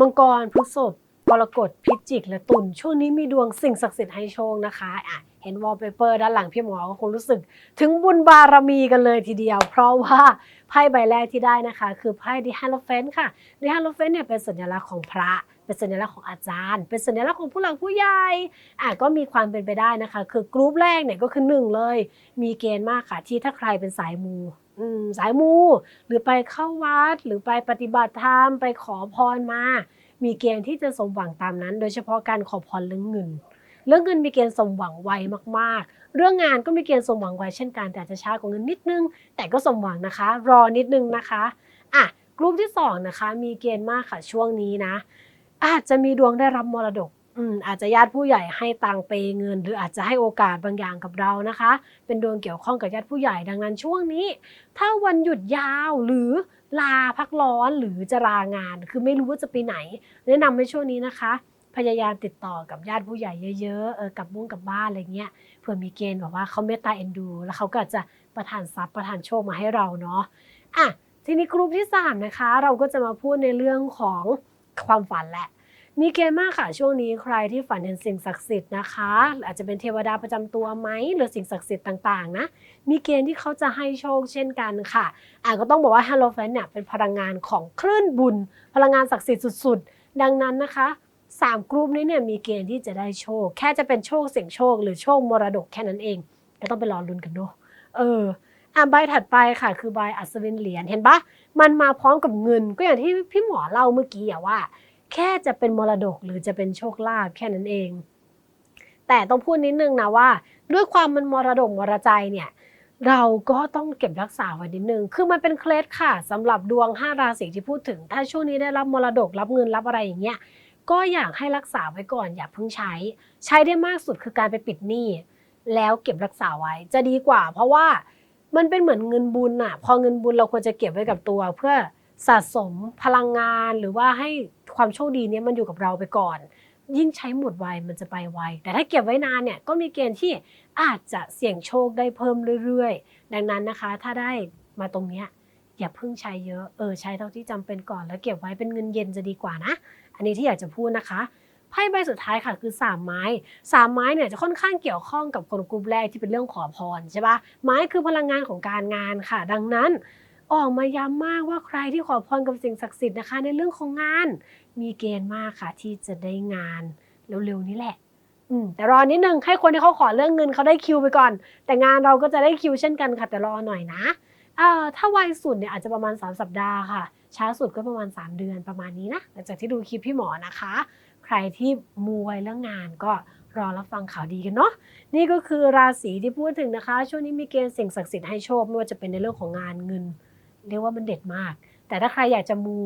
มังกรพฤษภกรกฎพิจิก และตุลช่วงนี้มีดวงสิ่งศักดิ์สิทธิ์ให้โชคนะคะอะเห็นวอลเปเปอร์ด้านหลังพี่หมอก็คงรู้สึก ถึงบุญบารมีกันเลยทีเดียว เพราะว่าไพ่ใบแรกที่ได้นะคะ คือไพ่ดิฮันโลเฟนค่ะดิฮันโลเฟนเนี่ยเป็นสัญลักษณ์ของพระเป็นสัญลักษณ์ของอาจารย์ เป็นสัญลักษณ์ของผู้หลักผู้ใหญ่อะก็มีความเป็นไปได้นะคะ คือกรุ๊ปแรกเนี่ยก็คือหนึ่งเลย มีเกณฑ์มากค่ะที่ถ้าใครเป็นสายมู สายมู หรือไปเข้าวัด หรือไปปฏิบัติธรรม ไปขอพรมา มีเกณฑ์ที่จะสมหวังตามนั้น โดยเฉพาะการขอพรเรื่องเงิน เรื่องเงินมีเกณฑ์สมหวังไวมากๆ เรื่องงานก็มีเกณฑ์สมหวังไวเช่นกันแต่จจะช้ากว่าเงินนิดนึง แต่ก็สมหวังนะคะ รอนิดนึงนะคะอะกลุ่มที่สองนะคะมีเกณฑ์มากค่ะช่วงนี้นะ อาจจะมีดวงได้รับมรดก อืมอาจจะญาติผู้ใหญ่ให้ตังเปย์เงิน หรืออาจจะให้โอกาสบางอย่างกับเรานะคะ เป็นดวงเกี่ยวข้องกับญาติผู้ใหญ่ดังนั้นช่วงนี้ ถ้าวันหยุดยาวหรือลาพักร้อนหรือจะลางาน คือไม่รู้ว่าจะไปไหน แนะนำในช่วงนี้นะคะ พยายามติดต่อกับญาติผู้ใหญ่เยอะๆเออกลับมุ่งกลับบ้านอะไรเงี้ยเผื่อมีเกณฑ์แบบว่าเขาเมตตาเอ็นดู แล้วเขาก็อาจจะประทานทรัพย์ประทานโชคมาให้เราเนาะอะทีนี้กลุ่มที่สามนะคะ เราก็จะมาพูดในเรื่องของความฝันแหละ มีเกณฑ์มากค่ะ ช่วงนี้ใครที่ฝันเห็นสิ่งศักดิ์สิทธิ์นะคะ อาจจะเป็นเทวดาประจำตัวไหมหรือสิ่งศักดิ์สิทธิ์ต่างๆนะมีเกณฑ์ที่เขาจะให้โชคเช่นกันค่ะอะก็ต้องบอกว่า Hello f r i e n d เนี่ยเป็นพลังงานของคลื่นบุญ พลังงานศักดิ์สิทธิ์สุด ๆ ดังนั้นนะคะสามกลุ่มนี้เนี่ยมีเกณฑ์ที่จะได้โชค แค่จะเป็นโชคเสี่ยงโชค หรือโชคมรดกแค่นั้นเอง ก็ต้องไปรอลุ้นกันเนาะเอออะใบถัดไปค่ะ คือใบอัศวินเหรียญเห็นปะมันมาพร้อมกับเงินก็อย่างที่พี่หมอเล่าเมื่อกี้อะว่า แค่จะเป็นมรดกหรือจะเป็นโชคลาภแค่นั้นเอง แต่ต้องพูดนิดนึงนะว่า ด้วยความมันมรดกมรใจเนี่ยเราก็ต้องเก็บรักษาไว้นิดนึง คือมันเป็นเคล็ดค่ะสำหรับดวง 5 ราศีที่พูดถึง ถ้าช่วงนี้ได้รับมรดกรับเงินรับอะไรอย่างเงี้ย ก็อยากให้รักษาไว้ก่อนอย่าเพิ่งใช้ ใช้ได้มากสุดคือการไปปิดหนี้แล้วเก็บรักษาไว้จะดีกว่า เพราะว่ามันเป็นเหมือนเงินบุญอะพอเงินบุญเราควรจะเก็บไว้กับตัว เพื่อสะสมพลังงานหรือว่าให้ ความโชคดีเนี้ยมันอยู่กับเราไปก่อน ยิ่งใช้หมดไวมันจะไปไว แต่ถ้าเก็บไว้นานเนี่ยก็มีเกณฑ์ที่อาจจะเสี่ยงโชคได้เพิ่มเรื่อยๆ ดังนั้นนะคะ ถ้าได้มาตรงเนี้ยอย่าเพิ่งใช้เยอะเออใช้เท่าที่จำเป็นก่อนแล้วเก็บไว้เป็นเงินเย็นจะดีกว่านะ อันนี้ที่อยากจะพูดนะคะไพ่ใบสุดท้ายค่ะคือสามไม้สามไม้เนี่ยจะค่อนข้างเกี่ยวข้องกับคนกลุ่มแรกที่เป็นเรื่องขอพรใช่ปะไม้คือพลังงานของการงานค่ะ ดังนั้น ออกมาย้ำมากว่าใครที่ขอพรกับสิ่งศักดิ์สิทธิ์นะคะ ในเรื่องของงาน มีเกณฑ์มากค่ะ ที่จะได้งานเร็วๆนี้แหละ อืมแต่รอนิดนึงให้คนที่เขาขอเรื่องเงินเขาได้คิวไปก่อน แต่งานเราก็จะได้คิวเช่นกันค่ะแต่รอหน่อยนะเอ่อถ้าไวสุดเนี่ยอาจจะประมาณ 3 สัปดาห์ค่ะ ช้าสุดก็ประมาณ 3 เดือนประมาณนี้นะหลังจากที่ดูคลิปพี่หมอนะคะ ใครที่มูไว้เรื่องงานก็รอรับฟังข่าวดีกันเนาะนี่ก็คือราศีที่พูดถึงนะคะ ช่วงนี้มีเกณฑ์สิ่งศักดิ์สิทธิ์ให้โชคไม่ว่าจะเป็นในเรื่องของงานเงิน เรียกว่ามันเด็ดมาก แต่ถ้าใครอยากจะมู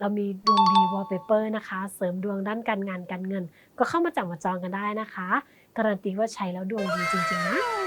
เรามีดวงดีวอลเปเปอร์นะคะ เสริมดวงด้านการงานการเงิน ก็เข้ามาจับมาจองกันได้นะคะ การันตีว่าใช้แล้วดวงดีจริงๆนะ